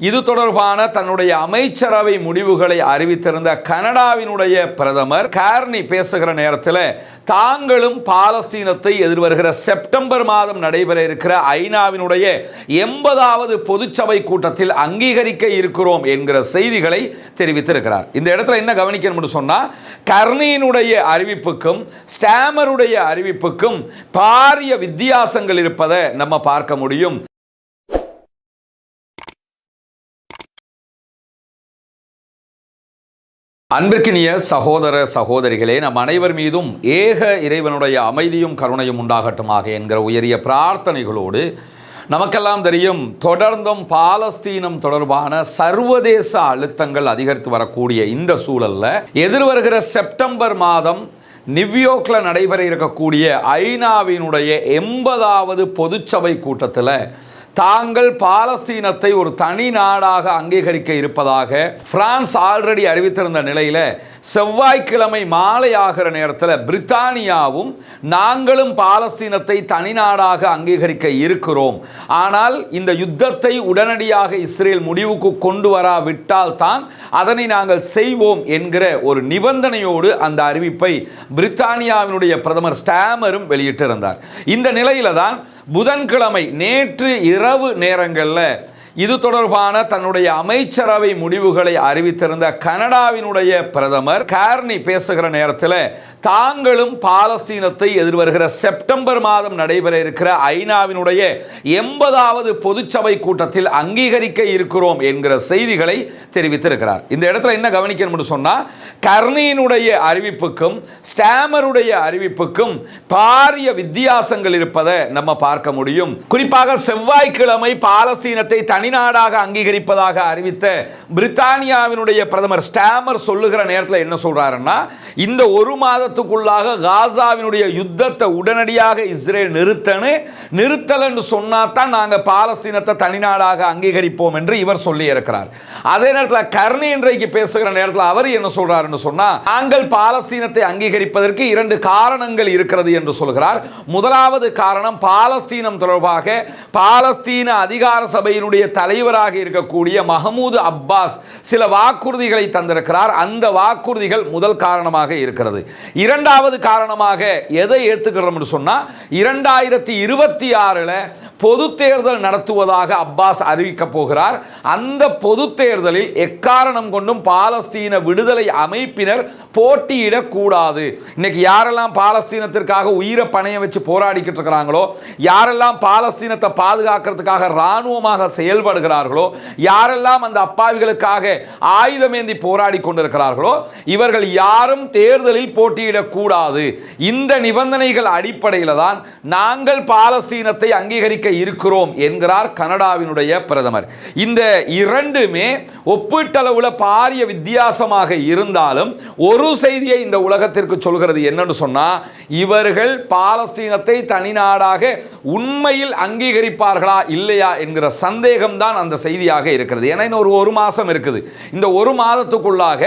இது தொடர்பான தன்னுடைய அமைச்சரவை முடிவுகளை அறிவித்திருந்த கனடாவினுடைய பிரதமர் கார்னி பேசுகிற நேரத்தில் தாங்களும் பாலஸ்தீனத்தை எதிர்வருகிற செப்டம்பர் மாதம் நடைபெற இருக்கிற ஐநாவினுடைய எண்பதாவது பொதுச்சபை கூட்டத்தில் அங்கீகரிக்க இருக்கிறோம் என்கிற செய்திகளை தெரிவித்திருக்கிறார். இந்த இடத்துல என்ன கவனிக்கணும்னு சொன்னால் கர்னியினுடைய அறிவிப்புக்கும் ஸ்டாமருடைய அறிவிப்புக்கும் பாரிய வித்தியாசங்கள் இருப்பதை நம்ம பார்க்க முடியும். அன்பிற்கினிய சகோதர சகோதரிகளே நம் அனைவர் மீதும் ஏக இறைவனுடைய அமைதியும் கருணையும் உண்டாகட்டுமாக என்கிற உயரிய பிரார்த்தனைகளோடு நமக்கெல்லாம் தெரியும் தொடர்ந்தும் பாலஸ்தீனம் தொடர்பான சர்வதேச அழுத்தங்கள் அதிகரித்து வரக்கூடிய இந்த சூழலில் எதிர்வருகிற செப்டம்பர் மாதம் நிவ்யோர்க்கில் நடைபெற இருக்கக்கூடிய ஐநாவினுடைய எண்பதாவது பொதுச்சபை கூட்டத்தில் தாங்கள் பாலஸ்தீனத்தை ஒரு தனி நாடாக அங்கீகரிக்க இருப்பதாக பிரான்ஸ் ஆல்ரெடி அறிவித்திருந்த நிலையில் செவ்வாய்க்கிழமை மாலை ஆகிற நேரத்தில் பிரித்தானியாவும் நாங்களும் பாலஸ்தீனத்தை தனி நாடாக அங்கீகரிக்க இருக்கிறோம். ஆனால் இந்த யுத்தத்தை உடனடியாக இஸ்ரேல் முடிவுக்கு கொண்டு வராவிட்டால் தான் அதனை நாங்கள் செய்வோம் என்கிற ஒரு நிபந்தனையோடு அந்த அறிவிப்பை பிரித்தானியாவினுடைய பிரதமர் ஸ்டாமரும் வெளியிட்டிருந்தார். இந்த நிலையில தான் புதன்கிழமை நேற்று இரவு நேரங்களில் இது தொடர்பான தன்னுடைய அமைச்சரவை முடிவுகளை அறிவித்திருந்த கனடாவினுடைய பிரதமர் கார்னி பேசுகிற நேரத்தில் தாங்களும் பாலஸ்தீனத்தை எதிர்வருகிற செப்டம்பர் மாதம் நடைபெற இருக்கிற ஐநாவினுடைய எண்பதாவது பொதுச்சபை கூட்டத்தில் அங்கீகரிக்க இருக்கிறோம் என்கிற செய்திகளை தெரிவித்திருக்கிறார். இந்த இடத்துல என்ன கவனிக்கணும்னு சொன்னா கர்னியினுடைய அறிவிப்புக்கும் ஸ்டாமருடைய அறிவிப்புக்கும் பாரிய வித்தியாசங்கள் இருப்பதை நம்ம பார்க்க முடியும். குறிப்பாக செவ்வாய்க்கிழமை பாலஸ்தீனத்தை தனிநாடாக அங்கீகரிப்பதாக அறிவித்த பிரித்தானியாவினுடைய பிரதமர் ஸ்டாமர் சொல்லுகிற நேரத்தில் என்ன சொல்கிறாருன்னா இந்த ஒரு மாதத்துக்குள்ளாக காசாவினுடைய யுத்தத்தை உடனடியாக இஸ்ரேல் நிறுத்தனு நிறுத்தலன்னு சொன்னா தான் நாங்கள் பாலஸ்தீனத்தை தனிநாடாக அங்கீகரிப்போம் என்று இவர் சொல்லி இருக்கிறார். அதே நேரத்தில் கர்ணி இன்றைக்கு பேசுகிற நேரத்தில் அவர் என்ன சொல்றாருன்னு சொன்னால் நாங்கள் பாலஸ்தீனத்தை அங்கீகரிப்பதற்கு இரண்டு காரணங்கள் இருக்கிறது என்று சொல்கிறார். முதலாவது காரணம் பாலஸ்தீனம் தொடர்பாக பாலஸ்தீன அதிகார சபையினுடைய தலைவராக இருக்கக்கூடிய மஹமூது அப்பாஸ் சில வாக்குறுதிகளை தந்திருக்கிறார். அந்த வாக்குறுதிகள் முதல் காரணமாக இருக்கிறது. இரண்டாவது காரணமாக எதை ஏற்றுக்கிறோம் சொன்னால் இரண்டாயிரத்தி இருபத்தி ஆறுல பொது தேர்தல் நடத்துவதாக அப்பாஸ் அறிவிக்கப் போகிறார். அந்த பொது தேர்தலில் எக்காரணம் கொண்டும் பாலஸ்தீன விடுதலை அமைப்பினர் போட்டியிடக்கூடாது இன்னைக்கு யாரெல்லாம் பாலஸ்தீனத்திற்காக உயிரை பணைய வச்சு போராடிக்கிட்டு இருக்கிறாங்களோ யாரெல்லாம் பாலஸ்தீனத்தை பாதுகாக்கிறதுக்காக இராணுவமாக ஈடுபடுகிறார்களோ? யாரெல்லாம் அந்த அப்பாவிகளுக்காக ஆயுதமேந்தி போராடி கொண்டிருக்கிறார்களோ இவர்கள் யாரும் தேர்தலில் போட்டியிடக்கூடாது இந்த நிபந்தனைகள் அடிப்படையில் தான் நாங்கள் பாலஸ்தீனத்தை அங்கீகரிக்க இருக்கிறோம் என்கிறார் கனடாவினுடைய பிரதமர். இந்த இரண்டுமே ஒப்பீட்டளவுல பாரிய வித்தியாசமாக இருந்தாலும் ஒரு செய்தியை இந்த உலகத்திற்கு சொல்கிறது என்னன்னு சொன்னா இவர்கள் பாலஸ்தீனத்தை தனிநாடாக உண்மையில் அங்கீகரிப்பார்களா இல்லையா என்கிற சந்தேகம் தான் அந்த செய்தியாக இருக்கிறது. ஏன்னா இன்னும் ஒரு ஒரு மாதம் இருக்குது. இந்த ஒரு மாதத்துக்குள்ளாக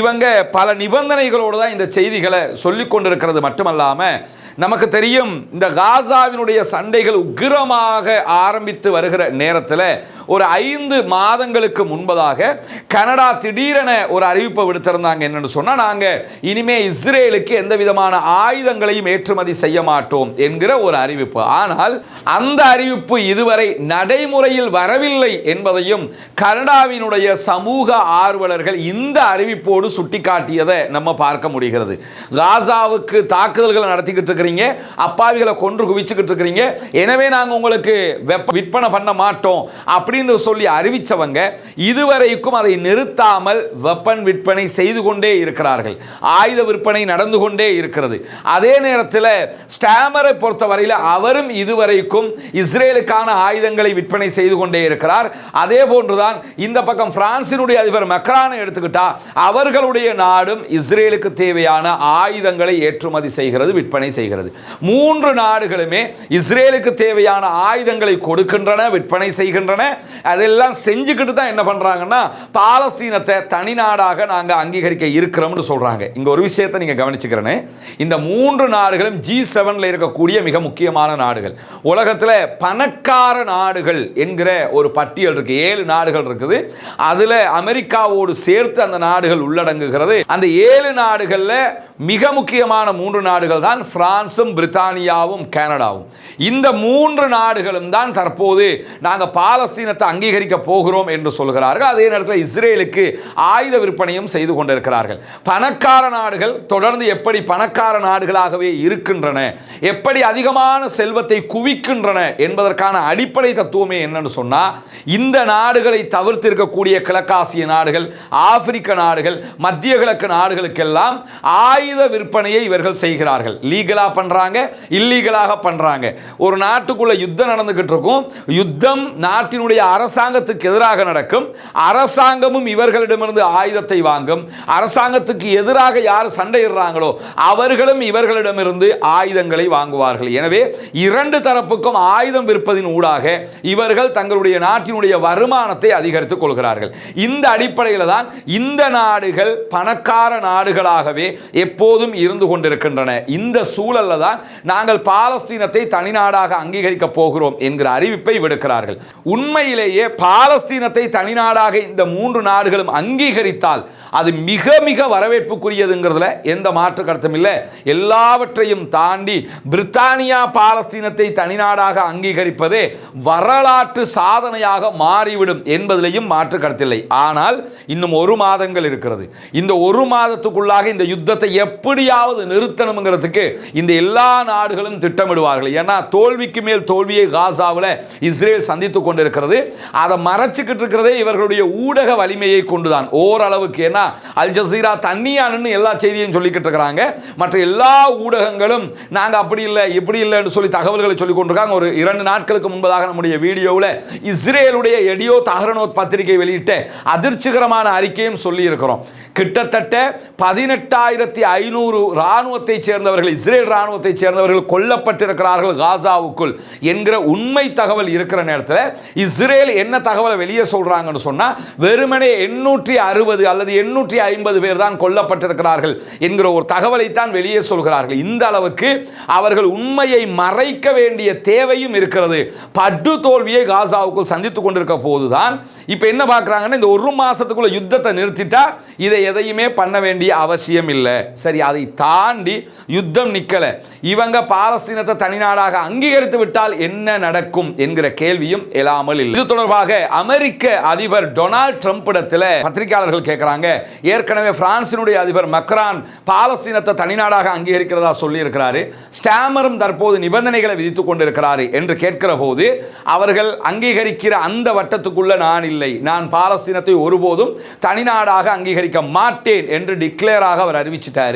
இவங்க பல நிபந்தனைகளோடு தான் இந்த செய்திகளை சொல்லிக் கொண்டிருக்கிறது மட்டுமல்லாம நமக்கு தெரியும் இந்த காசாவினுடைய சண்டைகள் உக்கிரமாக ஆரம்பித்து வருகிற நேரத்தில் ஒரு ஐந்து மாதங்களுக்கு முன்பதாக கனடா திடீரென ஒரு அறிவிப்பை விடுத்திருந்தாங்க. என்னன்னு சொன்னால் நாங்கள் இனிமே இஸ்ரேலுக்கு எந்த விதமான ஆயுதங்களையும் ஏற்றுமதி செய்ய மாட்டோம் என்கிற ஒரு அறிவிப்பு. ஆனால் அந்த அறிவிப்பு இதுவரை நடைமுறையில் வரவில்லை என்பதையும் கனடாவினுடைய சமூக ஆர்வலர்கள் இந்த அறிவிப்போடு சுட்டிக்காட்டியதை நம்ம பார்க்க முடிகிறது. காசாவுக்கு தாக்குதல்கள் நடத்திக்கிட்டு இருக்கிற இருக்கிறீங்க அப்பாவிகளை கொன்று குவிச்சுக்கிட்டு இருக்கிறீங்க. எனவே நாங்கள் உங்களுக்கு வெப்ப விற்பனை பண்ண மாட்டோம் அப்படின்னு சொல்லி அறிவிச்சவங்க இதுவரைக்கும் அதை நிறுத்தாமல் வெப்பன் விற்பனை செய்து கொண்டே இருக்கிறார்கள். ஆயுத விற்பனை நடந்து கொண்டே இருக்கிறது. அதே நேரத்தில் ஸ்டாமரை பொறுத்தவரையில் அவரும் இதுவரைக்கும் இஸ்ரேலுக்கான ஆயுதங்களை விற்பனை செய்து கொண்டே இருக்கிறார். அதே போன்றுதான் இந்த பக்கம் பிரான்சினுடைய அதிபர் மக்ரானை எடுத்துக்கிட்டா அவர்களுடைய நாடும் இஸ்ரேலுக்கு தேவையான ஆயுதங்களை ஏற்றுமதி செய்கிறது விற்பனை செய்கிறது. செய்கிறது. மூன்று நாடுகளுமே இஸ்ரேலுக்கு தேவையான ஆயுதங்களை கொடுக்கின்றன விற்பனை செய்கின்றன. அதெல்லாம் செஞ்சுக்கிட்டு தான் என்ன பண்ணுறாங்கன்னா பாலஸ்தீனத்தை தனி நாடாக நாங்கள் அங்கீகரிக்க இருக்கிறோம்னு சொல்கிறாங்க இங்கே ஒரு விஷயத்தை நீங்கள் கவனிச்சுக்கிறேன்னு இந்த மூன்று நாடுகளும் ஜி செவன்ல இருக்கக்கூடிய மிக முக்கியமான நாடுகள். உலகத்தில் பணக்கார நாடுகள் என்கிற ஒரு பட்டியல் இருக்குது ஏழு நாடுகள் இருக்குது. அதில் அமெரிக்காவோடு சேர்த்து அந்த நாடுகள் உள்ளடங்குகிறது. அந்த ஏழு நாடுகளில் மிக முக்கியமான மூன்று நாடுகள் தான் பிரான்ஸும் பிரித்தானியாவும் கனடாவும். இந்த மூன்று நாடுகளும் தான் தற்போது நாங்கள் பாலஸ்தீனத்தை அங்கீகரிக்க போகிறோம் என்று சொல்கிறார்கள். அதே நேரத்தில் இஸ்ரேலுக்கு ஆயுத விற்பனையும் செய்து கொண்டிருக்கிறார்கள். பணக்கார நாடுகள் தொடர்ந்து எப்படி பணக்கார நாடுகளாகவே இருக்கின்றன எப்படி அதிகமான செல்வத்தை குவிக்கின்றன என்பதற்கான அடிப்படை தத்துவமே என்னன்னு சொன்னால் இந்த நாடுகளை தவிர்த்து இருக்கக்கூடிய கிழக்காசிய நாடுகள் ஆப்பிரிக்க நாடுகள் மத்திய கிழக்கு நாடுகளுக்கெல்லாம் ஆயுத விற்பனையை இவர்கள் செய்கிறார்கள். லீகலா பண்றாங்க இல்லீகலாக பண்றாங்க. ஒரு நாட்டுக்குள்ள யுத்தம் நடந்துகிட்டு இருக்கும். யுத்தம் நாட்டினுடைய அரசாங்கத்துக்கு எதிராக நடக்கும். அரசாங்கமும் இவர்களிடமிருந்து ஆயுதத்தை வாங்கும். அரசாங்கத்துக்கு எதிராக யார் சண்டையிடுறாங்களோ அவர்களும் இவர்களிடமிருந்து ஆயுதங்களை வாங்குவார்கள். எனவே இரண்டு தரப்புக்கும் ஆயுதம் விற்பதின் ஊடாக இவர்கள் தங்களுடைய நாட்டினுடைய வருமானத்தை அதிகரித்துக் கொள்கிறார்கள். இந்த அடிப்படையில் தான் இந்த நாடுகள் பணக்கார நாடுகளாகவே எப்போதும் இருந்து கொண்டிருக்கின்றன. இந்த சூழல்ல தான் நாங்கள் பாலஸ்தீனத்தை தனிநாடாக அங்கீகரிக்க போகிறோம் என்கிற அறிவிப்பை விடுக்கிறார்கள். உண்மையிலேயே பாலஸ்தீனத்தை தனிநாடாக இந்த மூன்று நாடுகளும் அங்கீகரித்தால் அது மிக மிக வரவேற்புக்குரியதுங்கிறதுல எந்த மாற்று கருத்தும் இல்லை. எல்லாவற்றையும் தாண்டி பிரித்தானியா பாலஸ்தீனத்தை தனிநாடாக அங்கீகரிப்பதே வரலாற்று சாதனையாக மாறிவிடும் என்பதிலையும் மாற்று கருத்தில்லை. ஆனால் இன்னும் ஒரு மாதங்கள் இருக்கிறது. இந்த ஒரு மாதத்துக்குள்ளாக இந்த யுத்தத்தை எப்படியாவது நிறுத்தணுங்கிறதுக்கு இந்த எல்லா நாடுகளும் திட்டமிடுவார்கள். ஏன்னா தோல்விக்கு மேல் தோல்வியை காசாவில் இஸ்ரேல் சந்தித்துக் கொண்டிருக்கிறது. அதை மறைச்சிக்கிட்டு இருக்கிறதே இவர்களுடைய ஊடக வலிமையை கொண்டுதான். ஓரளவுக்கு ஏன்னா அல் ஜசீரா தண்ணியானுன்னு எல்லா செய்தியும் சொல்லிக்கிட்டு இருக்கிறாங்க. மற்ற எல்லா ஊடகங்களும் நாங்கள் அப்படி இல்லை இப்படி இல்லைன்னு சொல்லி தகவல்களை சொல்லி கொண்டிருக்காங்க. ஒரு இரண்டு நாட்களுக்கு முன்பதாக நம்முடைய வீடியோவில் இஸ்ரேலுடைய எடியோ தகரனோத் பத்திரிகை வெளியிட்ட அதிர்ச்சிகரமான அறிக்கையும் சொல்லி இருக்கிறோம் கிட்டத்தட்ட பதினெட்டாயிரத்தி ஐநூறு இராணுவத்தை சேர்ந்தவர்கள் இஸ்ரேல் இராணுவத்தை சேர்ந்தவர்கள் கொல்லப்பட்டிருக்கிறார்கள் காசாவுக்குள் என்கிற உண்மை தகவல் இருக்கிற நேரத்தில் இஸ்ரேல் என்ன தகவலை வெளியே சொல்கிறாங்கன்னு சொன்னால் வெறுமனே எண்ணூற்றி அறுபது அல்லது எண்ணூற்றி ஐம்பது பேர் தான் கொல்லப்பட்டிருக்கிறார்கள் என்கிற ஒரு தகவலைத்தான் வெளியே சொல்கிறார்கள். இந்த அளவுக்கு அவர்கள் உண்மையை மறைக்க வேண்டிய தேவையும் இருக்கிறது. படு தோல்வியை காசாவுக்குள் சந்தித்துக் கொண்டிருக்க போதுதான். இப்போ என்ன பார்க்குறாங்கன்னா இந்த ஒரு மாதத்துக்குள்ளே யுத்தத்தை நிறுத்திட்டா இதை எதையுமே பண்ண வேண்டிய அவசியம் இல்லை. சரி அதை தாண்டி யுத்தம் நிற்கலை இவங்க பாலஸ்தீனத்தை தனிநாடாக அங்கீகரித்து விட்டால் என்ன நடக்கும் என்கிற கேள்வியும் எழாமல் இல்லை. இது தொடர்பாக அமெரிக்க அதிபர் டொனால்ட் ட்ரம்ப் இடத்துல பத்திரிகையாளர்கள் கேட்கிறாங்க ஏற்கனவே பிரான்சினுடைய அதிபர் மக்ரான் பாலஸ்தீனத்தை தனிநாடாக அங்கீகரிக்கிறதா சொல்லியிருக்கிறாரு. ஸ்டாமரும் தற்போது நிபந்தனைகளை விதித்துக் கொண்டிருக்கிறாரு என்று கேட்கிற போது அவர்கள் அங்கீகரிக்கிற அந்த வட்டத்துக்குள்ள நான் இல்லை. நான் பாலஸ்தீனத்தை ஒருபோதும் தனிநாடாக அங்கீகரிக்க மாட்டேன் என்று டிக்ளேராக அவர் அறிவிச்சிட்டார்.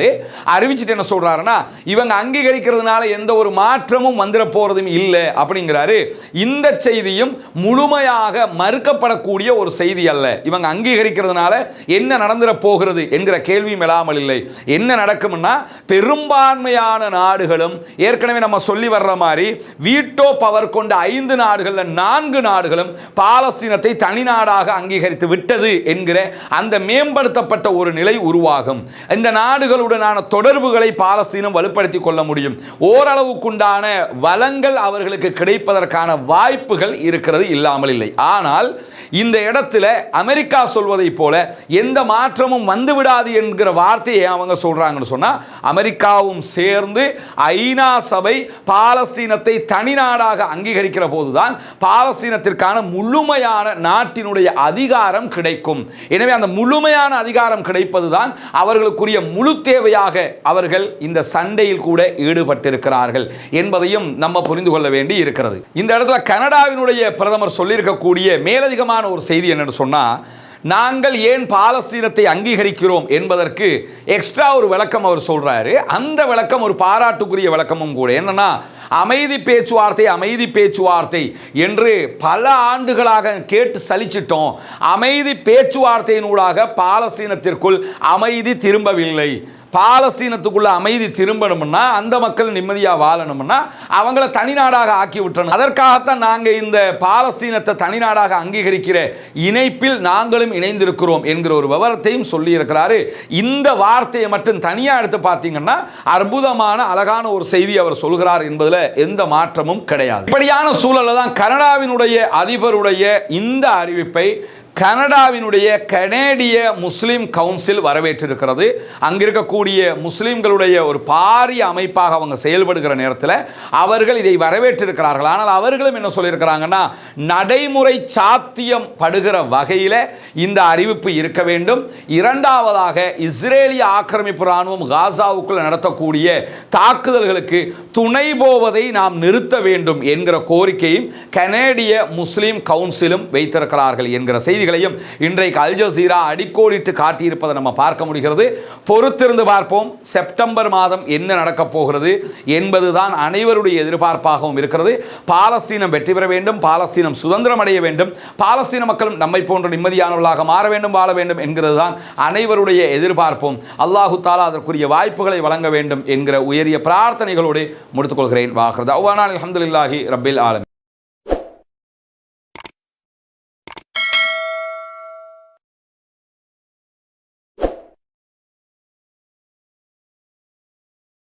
அறிவிச்சிட்டு என்ன சொல்றாருன்னா இவங்க அங்கீகரிக்கிறதுனால எந்த ஒரு மாற்றமும் வந்துட போகிறதும் இல்லை அப்படிங்கிறாரு. இந்த செய்தியும் முழுமையாக மறுக்கப்படக்கூடிய ஒரு செய்தி அல்ல. இவங்க அங்கீகரிக்கிறதுனால என்ன நடந்துட போகிறது என்கிற கேள்வியும் எழாமல் இல்லை. என்ன நடக்கும்னா பெரும்பான்மையான நாடுகளும் ஏற்கனவே நம்ம சொல்லி வர்ற மாதிரி வீட்டோ பவர் கொண்ட ஐந்து நாடுகள்ல நான்கு நாடுகளும் பாலஸ்தீனத்தை தனிநாடாக அங்கீகரித்து விட்டது என்கிற அந்த மேம்படுத்தப்பட்ட ஒரு நிலை உருவாகும். இந்த அவர்களுடனான தொடர்புகளை பாலஸ்தீனம் வலுப்படுத்திக் கொள்ள முடியும். ஓரளவுக்குண்டான வளங்கள் அவர்களுக்கு கிடைப்பதற்கான வாய்ப்புகள் இருக்கிறது இல்லாமல் இல்லை. ஆனால் இந்த இடத்துல அமெரிக்கா சொல்வதை போல எந்த மாற்றமும் வந்துவிடாது என்கிற வார்த்தையை அவங்க சொல்றாங்கன்னு சொன்னால் அமெரிக்காவும் சேர்ந்து ஐநா சபை பாலஸ்தீனத்தை தனிநாடாக அங்கீகரிக்கிற போதுதான் பாலஸ்தீனத்திற்கான முழுமையான நாட்டினுடைய அதிகாரம் கிடைக்கும். எனவே அந்த முழுமையான அதிகாரம் கிடைப்பதுதான் அவர்களுக்குரிய முழு தேவையாக அவர்கள் இந்த சண்டையில் கூட ஈடுபட்டிருக்கிறார்கள் என்பதையும் நம்ம புரிந்து கொள்ள வேண்டி இருக்கிறது. இந்த இடத்துல கனடாவினுடைய பிரதமர் சொல்லியிருக்கக்கூடிய மேலதிகமான ஒரு செய்தி என்னன்னு சொன்னா நாங்கள் ஏன் பாலஸ்தீனத்தை அங்கீகரிக்கிறோம்? என்பதற்கு எக்ஸ்ட்ரா ஒரு விளக்கம் அவர் சொல்றாரு. அந்த விளக்கம் ஒரு பாராட்டுக்குரிய விளக்கமும் கூட. என்னன்னா அமைதி பேச்சுவார்த்தை அமைதி பேச்சுவார்த்தை என்று பல ஆண்டுகளாக கேட்டு சலிச்சிட்டோம். அமைதி பேச்சுவார்த்தையினூடாக பாலஸ்தீனத்திற்குள் அமைதி திரும்பவில்லை. பாலஸ்தீனத்துக்குள்ள அமைதி திரும்பணும்னா அந்த மக்கள் நிம்மதியாக வாழணும்னா அவங்கள தனிநாடாக ஆக்கி விட்டணும் அதற்காகத்தான் நாங்கள் இந்த பாலஸ்தீனத்தை தனிநாடாக அங்கீகரிக்கிற இணைப்பில் நாங்களும் இணைந்திருக்கிறோம் என்கிற ஒரு விவரத்தையும் சொல்லியிருக்கிறாரு. இந்த வார்த்தையை மட்டும் தனியாக எடுத்து பார்த்தீங்கன்னா அற்புதமான அழகான ஒரு செய்தி அவர் சொல்கிறார் என்பதில் எந்த மாற்றமும் கிடையாது. இப்படியான சூழலில் தான் கனடாவினுடைய அதிபருடைய இந்த அறிவிப்பை கனடாவினுடைய கனேடிய முஸ்லீம் கவுன்சில் வரவேற்றிருக்கிறது. அங்கிருக்கக்கூடிய முஸ்லீம்களுடைய ஒரு பாரிய அமைப்பாக அவங்க செயல்படுகிற நேரத்தில் அவர்கள் இதை வரவேற்றிருக்கிறார்கள். ஆனால் அவர்களும் என்ன சொல்லியிருக்கிறாங்கன்னா நடைமுறை சாத்தியம் படுகிற வகையில் இந்த அறிவிப்பு இருக்க வேண்டும். இரண்டாவதாக இஸ்ரேலிய ஆக்கிரமிப்பு ராணுவம் காசாவுக்குள் நடத்தக்கூடிய தாக்குதல்களுக்கு துணை போவதை நாம் நிறுத்த வேண்டும் என்கிற கோரிக்கையும் கனேடிய முஸ்லீம் கவுன்சிலும் வைத்திருக்கிறார்கள் என்கிற செய்தி செய்திகளையும் இன்றைக்கு அல் ஜசீரா அடிக்கோடிட்டு காட்டியிருப்பதை நம்ம பார்க்க முடிகிறது. பொறுத்திருந்து பார்ப்போம். செப்டம்பர் மாதம் என்ன நடக்கப் போகிறது என்பதுதான் அனைவருடைய எதிர்பார்ப்பாகவும் இருக்கிறது. பாலஸ்தீனம் வெற்றி பெற வேண்டும். பாலஸ்தீனம் சுதந்திரம் அடைய வேண்டும். பாலஸ்தீன மக்களும் நம்மை போன்ற நிம்மதியானவர்களாக மாற வேண்டும் வாழ வேண்டும் என்கிறது தான் அனைவருடைய எதிர்பார்ப்பும். அல்லாஹு தாலா அதற்குரிய வாய்ப்புகளை வழங்க வேண்டும் என்கிற உயரிய பிரார்த்தனைகளோடு முடித்துக்கொள்கிறேன். வாகிறது அவ்வானால் அஹமதுல்லாஹி ரபில் ஆலம்.